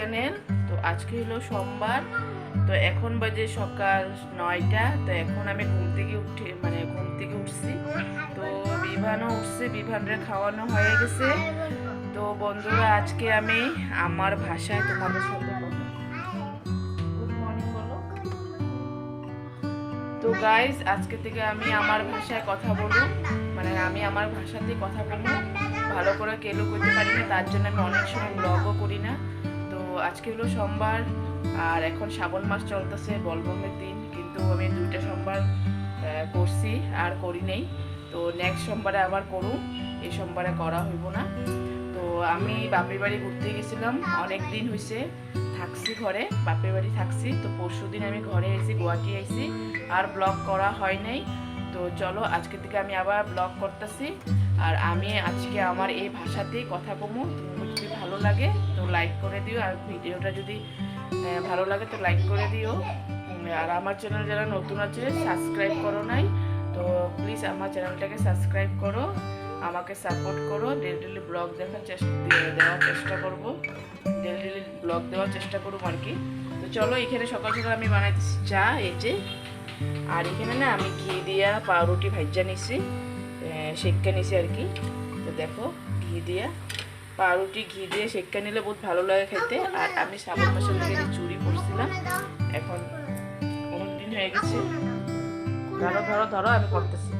Channel তো আজকে হলো সোমবার। তো এখন বাজে সকাল নয়টা। তো এখন আমি ঘুম থেকে উঠে মানে ঘুম থেকে উঠছি। তো বিভানও উঠছে, বিভানরে খাওয়ানো হয়ে গেছে। তো বন্ধুরা, আজকে আমি আমার ভাষায় তোমাদের বলো। তো গাইজ আজকে থেকে আমি আমার ভাষায় কথা বলব। মানে আমি আমার ভাষাতেই কথা বলব। ভালো করে কেলো করতে পারি না তার জন্য আমি অনেক সময় ব্লগও করি না। আজকে হলো সোমবার, আর এখন শ্রাবণ মাস চলতেছে, বলবমের দিন, কিন্তু আমি দুইটা সোমবার করছি, আর করি নেই। তো নেক্সট সোমবারে আবার করুন এই সোমবারে করা হইব না। তো আমি বাপের বাড়ি ঘুরতে গেছিলাম, অনেক দিন হয়েছে থাকছি ঘরে, বাপের বাড়ি থাকছি, তো পরশু দিন আমি ঘরে এসেছি গুয়াহাটি আইছি, আর ব্লগ করা হয় নাই। তো চলো, আজকে থেকে আমি আবার ব্লগ করতেছি, আর আমি আজকে আমার এই ভাষাতেই কথা কমু ভালো লাগে, তো লাইক করে দিও। আর ভিডিওটা যদি ভালো লাগে তো লাইক করে দিও। আর আমার চ্যানেল যারা নতুন আছে সাবস্ক্রাইব করো নাই, তো প্লিজ আমার চ্যানেলটাকে সাবস্ক্রাইব করো, আমাকে সাপোর্ট করো। ডেলি ব্লগ দেখার চেষ্টা দেওয়ার চেষ্টা করব। ডেলি ব্লগ দেওয়ার চেষ্টা করব আর কি। তো চলো, এখানে সকাল সকাল আমি বানাইতেছি চা, এই যে। আর এখানে না আমি ঘি দিয়া পাউরুটি ভাজ্যা নিছি শেক্কা নিছি আর কি। তো দেখো, ঘি দিয়া। পাউরুটি ঘি দিয়ে শেক্কা নিলে বহুত ভালো লাগে খেতে। আর আমি শ্রাবণ মাসের লেগে চুরি করছিলাম এখন অনেক দিন হয়ে গেছে। ধরো ধরো ধরো, আমি করতেছি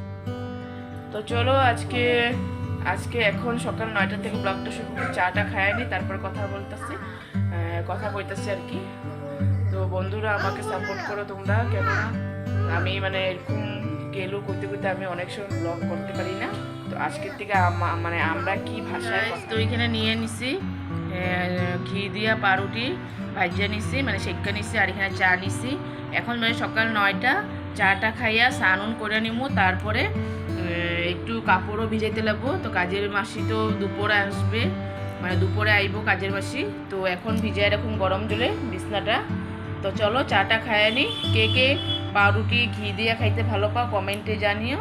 তো চলো আজকে আজকে এখন সকাল নয়টা থেকে ব্লগটা শুরু করে চাটা খায়নি তারপর কথা বলতেছি। কথা কইতেছি আর কি। তো বন্ধুরা, আমাকে সাপোর্ট করো তোমরা। কেননা আমি মানে এরকম গেলু করতে করতে আমি অনেক সময় ব্লগ করতে পারি না। তো আজকের থেকে মানে আমরা কি ভাষায় তো এখানে নিয়ে নিছি ঘি দিয়া পাউরুটি ভাজিয়া নিছি মানে শেক্কা নিছি আর এখানে চা নিছি। এখন মানে সকাল নয়টা চাটা খাইয়া স্নান করে নিমু তারপরে একটু কাপড়ও ভিজাইতে লাগবো। তো কাজের মাসি তো দুপুরে আসবে মানে দুপুরে আইবো কাজের মাসি। তো এখন ভিজাই এরকম গরম জলে বিছনাটা। তো চলো চাটা খাইয়া নি। কে কে পাউরুটি, ঘি দিয়ে খাইতে ভালো পাও, কমেন্টে জানিও।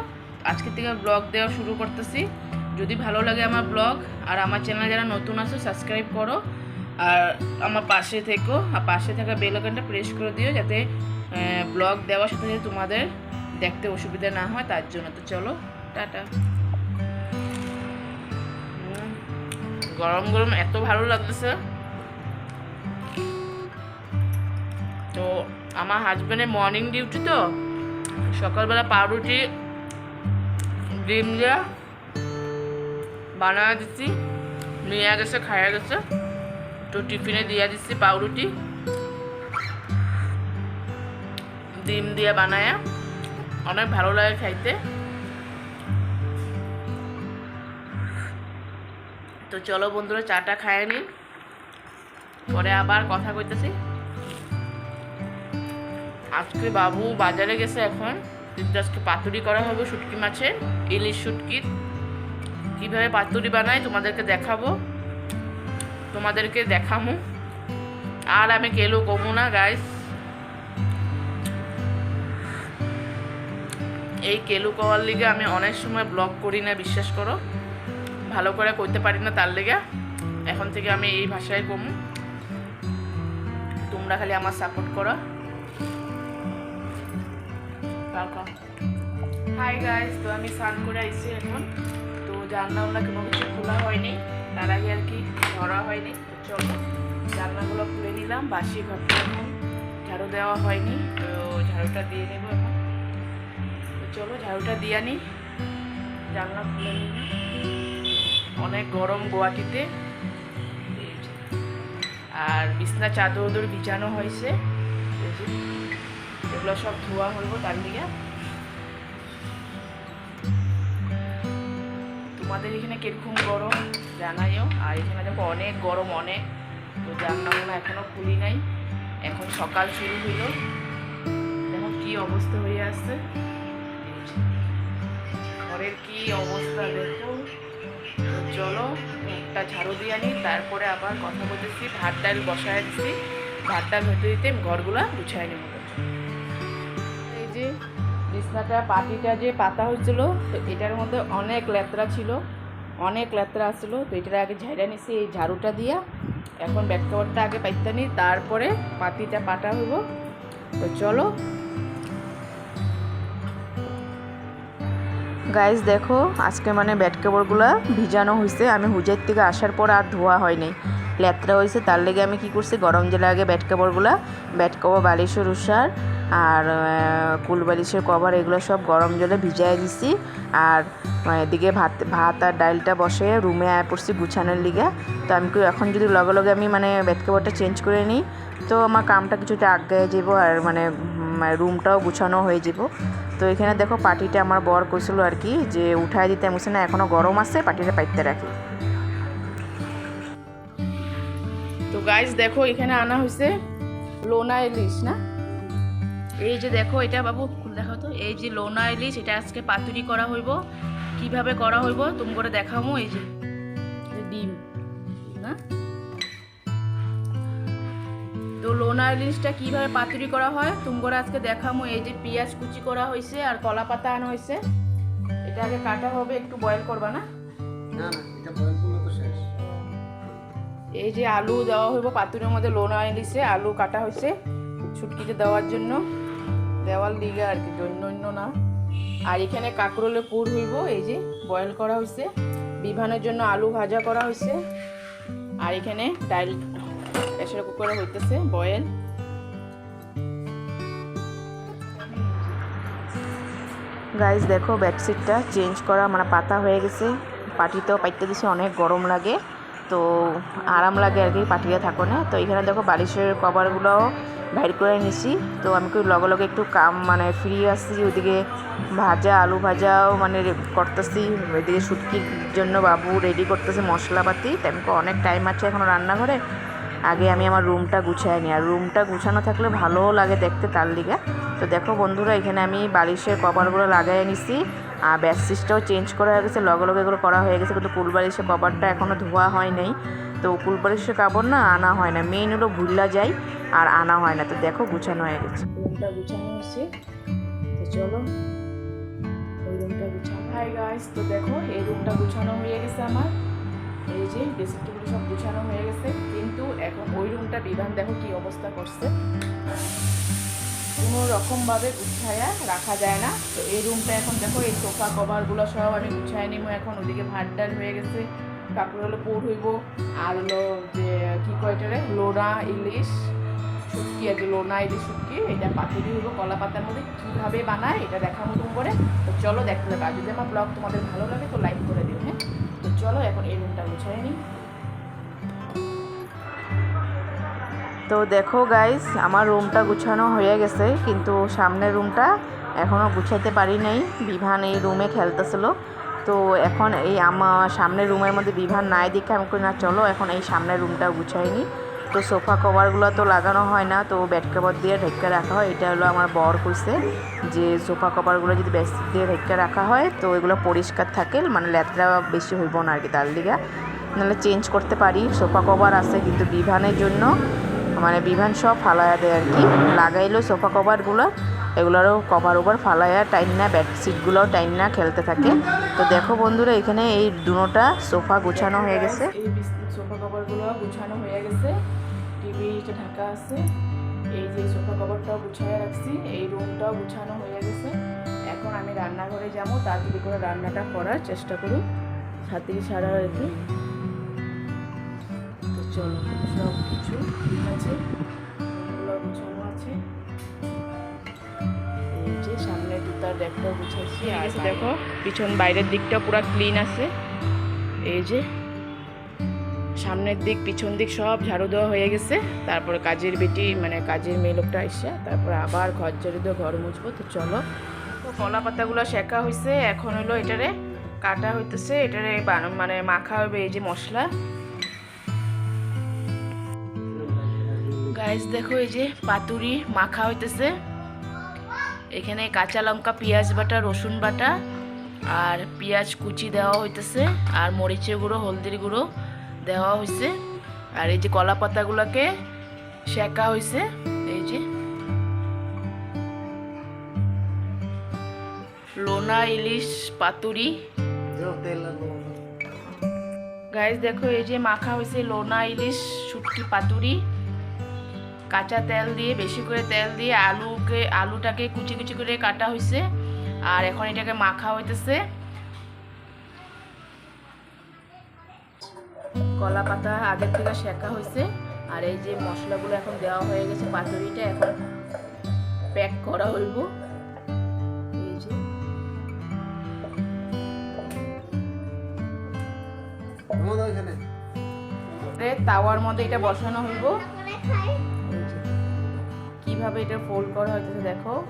আজকে থেকে ব্লগ দেওয়া শুরু করতেছি। যদি ভালো লাগে আমার ব্লগ, আর আমার চ্যানেল যারা নতুন আছো, সাবস্ক্রাইব করো। আর আমার পাশে থেকো, আর পাশে থাকা বেল আইকনটা প্রেস করে দিও যাতে ব্লগ দেওয়ার সাথে সাথে তোমাদের দেখতে অসুবিধা না হয়, তার জন্য। তো চলো, টাটা। গরম গরম এত ভালো লাগতেছে। তো আমার হাজব্যান্ডের মর্নিং ডিউটি তো, সকালবেলা পাউরুটি, ডিম দিয়া বানা দিচ্ছি নিয়ে গেছে, খাইয়া গেছে, তো টিফিনে দিয়ে দিচ্ছি পাউরুটি, ডিম দিয়ে বানায়া, অনেক ভালো লাগে খাইতে। তো চলো বন্ধুরা, চাটা খায় নি পরে আবার কথা কইতেছি। আজকে বাবু বাজারে গেছে এখন। কিন্তু আজকে পাতুরি করা হবে শুটকি মাছের, ইলিশ শুটকির কীভাবে পাতুরি বানাই তোমাদেরকে দেখাবো। তোমাদেরকে দেখামু। আর আমি কেলো কমু না গাইস এই কেলু কওয়ার লিগে আমি অনেক সময় ব্লগ করি না, বিশ্বাস করো। ভালো করে করতে পারি না তার লেগে। এখন থেকে আমি এই ভাষায় কমু। তোমরা খালি আমার সাপোর্ট করো। হাই গাইস তো আমি স্নান করে আইছি এখন। তো জানলা উল্লা কোনো কিছু খোলা হয়নি। তার আগে আর কি ধরা হয়নি। চলো, জানলাগুলো খুলে নিলাম, বাসি ঘরটা এখন ঝাড়ু দেওয়া হয়নি। তো ঝাড়ুটা দিয়ে নেব এখন। তো চলো, ঝাড়ুটা দিয়ে আনি। জানলা খুলে নিই অনেক গরম গুয়াহাটিতে। আর বিছনা চাদর উদর বিছানো হয়েছে। এগুলো সব ধোয়া হইব তার দিকে। তোমাদের এখানে কীরকম গরম জানাইও। আর এখানে দেখো অনেক গরম, অনেক। তো জানলাগুলো এখনও খুলি নাই। এখন সকাল শুরু হইল। দেখো কি অবস্থা হয়ে আসছে ঘরের কি অবস্থা দেখো। চলো একটা ঝাড়ু দিয়ে আনি। তারপরে আবার কথা বলতেছি। ভাত ডাল বসায় দিচ্ছি ভাত ডাল হতে দিতে ঘরগুলা গুছায় নেব। যে বিছনাটা পাটিটা যে পাতা হয়েছিল, তো এটার মধ্যে অনেক লেত্রা ছিল, অনেক লেত্রা আসলো তো এটা আগে ঝাইরা নিছি, এই ঝাড়ুটা দিয়া। এখন ব্যাক কভারটা আগে পাইতে নি, তারপরে পাতিটা পাটা হইব। তো চলো। গাইজ দেখো, আজকে মানে ব্যাট কাপড়গুলো ভিজানো হয়েছে আমি হুজের থেকে আসার পর আর ধোয়া হয়নি লেত্রা হয়েছে তার লেগে আমি কি করছি, গরম জলে আগে ব্যাট কাপড়গুলো ব্যাট কাপড় বালিশের উষার আর আহ, কুল বালিশের কভার এগুলো সব গরম জলে ভিজাই দিছি। আর এদিকে ভাত ভাত আর ডালটা বসে রুমে আয় পড়ছি গুছানোর লিগে। তো আমি এখন যদি লগে লগে আমি মানে কাপড়টা চেঞ্জ করে নিই তো আমার কামটা কিছুটা আগে যাব আর মানে রুমটাও গুছানো হয়ে যাব। তো এখানে দেখো পাটিটা আমার বর কইছিল আর কি যে উঠায় দিতে আমি না এখনও গরম আছে পাটিটা পাইতে রাখি। তো গাইস দেখো এখানে আনা হয়েছে লোনা ইলিশ না? এই যে দেখো এটা বাবু খুল দেখো তো। এই যে লোনা ইলিশ এটা আজকে পাতুরি করা হইব। কীভাবে করা হইব? তুমি করে দেখামো এই যে। ডিম না? তো লোনা ইলিশটা কীভাবে পাতুরি করা হয়? তুমি করে আজকে দেখামো। এই যে পেঁয়াজ কুচি করা হয়েছে আর কলা পাতা আনা হয়েছে এটা আগে কাটা হবে একটু বয়েল করবা না? না না এটা বয়ল করলে তো শেষ। এই যে আলু দেওয়া হইব পাতুরের মধ্যে লোনা ইলিশে আলু কাটা হয়েছে ছুটকিতে দেওয়ার জন্য। দেওয়ার লিগে আর কি অন্য না। আর এখানে কাঁকরোলে পুর হইব, এই যে বয়েল করা হয়েছে বিভানের জন্য আলু ভাজা করা হয়েছে আর এখানে ডাইল প্রেশার কুকারে হইতেছে বয়েল গাইজ দেখো বেডশিটটা চেঞ্জ করা মানে পাতা হয়ে গেছে। পাটিতেও পাইতে দিছে, অনেক গরম লাগে। তো আরাম লাগে আর কি, পাটিয়ে থাকো না। তো এখানে দেখো বালিশের কভারগুলোও বাইর করে নিছি তো আমি কি লগে লগে একটু কাম মানে ফ্রি আসছি, ওইদিকে ভাজা, আলু ভাজাও মানে করতেছি। ওইদিকে শুটকির জন্য বাবু রেডি করতেছে মশলাপাতি। কই অনেক টাইম আছে এখনও রান্নাঘরে। আগে আমি আমার রুমটা গুছাই নিই আর রুমটা গুছানো থাকলে ভালোও লাগে দেখতে তার লিগে। তো দেখো বন্ধুরা, এখানে আমি বালিশের কভারগুলো লাগাই নিছি। আর ব্যাসিসটাও চেঞ্জ করা হয়ে গেছে। লগে লগে এগুলো করা হয়ে গেছে। কিন্তু কুল বালিশের কভারটা এখনও ধোয়া হয় নাই। তো কুল বালিশের কাপড় না আনা হয় না। মেইন হলো ভুল্লা যায় আর আনা হয় না। তো দেখো গুছানো হয়ে গেছে। রুমটা গুছানো হয়েছে তো চলো ওই রুমটা গুছানো। হাই গাইস তো দেখো এই রুমটা গুছানো হয়ে গেছে আমার। এই যে বিস্কুটগুলো সব গুছানো হয়ে গেছে। কিন্তু এখন ওই রুমটা বিধান দেখো কি অবস্থা করছে। কোনো রকমভাবে গুছায়া রাখা যায় না। তো এই রুমটা এখন দেখো এই সোফা কভারগুলো সব আমি গুছাই নিব। এখন ওদিকে ভাত ডাল হয়ে গেছে কাপড় হলো পোর হইব। আর হলো যে কী কয় এটারে? লোনা ইলিশ। শুটকি কি লোনা ইলিশ শুটকি, এটা পাতুরি হলো কলা পাতার মধ্যে কীভাবে বানায় এটা দেখা মতন করে। তো চলো দেখতে হবে আর যদি আমার ব্লগ তোমাদের ভালো লাগে তো লাইক করে দিও হ্যাঁ? তো চলো এখন এই রুমটা গুছাই নিই। তো দেখো গাইস আমার রুমটা গুছানো হয়ে গেছে, কিন্তু সামনের রুমটা এখনও গুছাইতে পারি নাই। বিভান এই রুমে খেলতেছিল। তো এখন এই আমার সামনের রুমের মধ্যে বিভান নাই দেখে আমি করি না, চলো এখন এই সামনের রুমটা গুছাইনি তো সোফা কভারগুলো তো লাগানো হয় না, তো বেড কভার দিয়ে ঢেকে রাখা হয়। এটা হলো আমার বর কইছে যে সোফা কভারগুলো যদি বেডশিট দিয়ে ঢেকে রাখা হয়, তো এগুলো পরিষ্কার থাকে মানে লেতরা বেশি হইব না আর কি তার লিগা। নাহলে চেঞ্জ করতে পারি, সোফা কভার আছে কিন্তু বিভানের জন্য। মানে বিভান সব ফালায়া দেয় আর কি লাগাইলো সোফা কভারগুলো, এগুলোরও কভার ওভার ফালায়া টাইম না বেডশিটগুলোও টাইম না, খেলতে থাকে। তো দেখো বন্ধুরা, এখানে এই দুটোটা সোফা গুছানো হয়ে গেছে। এই সোফা কভারগুলো গুছানো হয়ে গেছে। টিভিটা ঢাকা আছে। এই যে সোফা কভারটাও গুছায় রাখছি এই রুমটাও গুছানো হয়ে গেছে। এখন আমি রান্নাঘরে যাব তাড়াতাড়ি করে রান্নাটা করার চেষ্টা করি সাথে সারা কি। তো চলো সব কিছু ঠিক আছে। গুছানো আছে। এই যে সামনে জুতার ব্যাগটাও গুছাইছি আর দেখো পিছন বাইরের দিকটা পুরো ক্লিন আছে। এই যে সামনের দিক, পিছন দিক সব ঝাড়ু দেওয়া হয়ে গেছে। তারপরে কাজের বেটি মানে কাজের মেয়ে লোকটা এসে, তারপরে আবার ঘর ঝাড়ু দেওয়া, ঘর মুছবো, তো চলো। তো কলা পাতাগুলো শেখা হয়েছে এখন হলো এটারে কাটা হইতেছে, এটারে মানে মাখা হবে এই যে মশলা। গাইস দেখো এই যে পাতুরি মাখা হইতেছে। এখানে কাঁচা লঙ্কা, পেঁয়াজ বাটা, রসুন বাটা, আর পেঁয়াজ কুচি দেওয়া হইতেছে, আর মরিচের গুঁড়ো, হলদির গুঁড়ো। দেওয়া হয়েছে আর এই যে কলা পাতাগুলোকে সেকা হয়েছে এই যে। লোনা, ইলিশ, পাতুরি। গাইস দেখো, এই যে মাখা হয়েছে লোনা, ইলিশ, শুটকি, পাতুরি। কাঁচা তেল দিয়ে, বেশি করে তেল দিয়ে আলুকে, আলুটাকে কুচি কুচি করে কাটা হয়েছে আর এখন এটাকে মাখা হইতেছে। কলা পাতা আগের থেকে শেখা হয়েছে। আর এই যে মশলাগুলো এখন দেওয়া হয়ে গেছে পাতুরিটা এখন প্যাক করা হইব। এই যে। এ তাওয়ার মধ্যে এটা বসানো হইব। কীভাবে এটা ফোল্ড করা হইতেছে দেখো।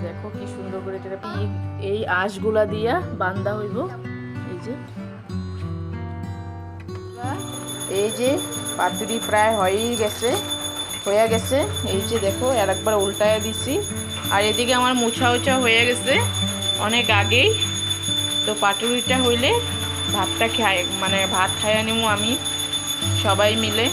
দেখো কি সুন্দর করে এটা এই- এই আঁশগুলা দিয়া বান্দা হইব। এই যে পাতুরি প্রায় হয়েই গেছে, হয়ে গেছে। এই যে দেখো, আর একবার উল্টায় দিছি। আর এদিকে আমার মোছা উচা হয়ে গেছে অনেক আগেই। তো পাতুরিটা হইলে ভাতটা খাই মানে ভাত খাইয়ে নিব আমি সবাই মিলে।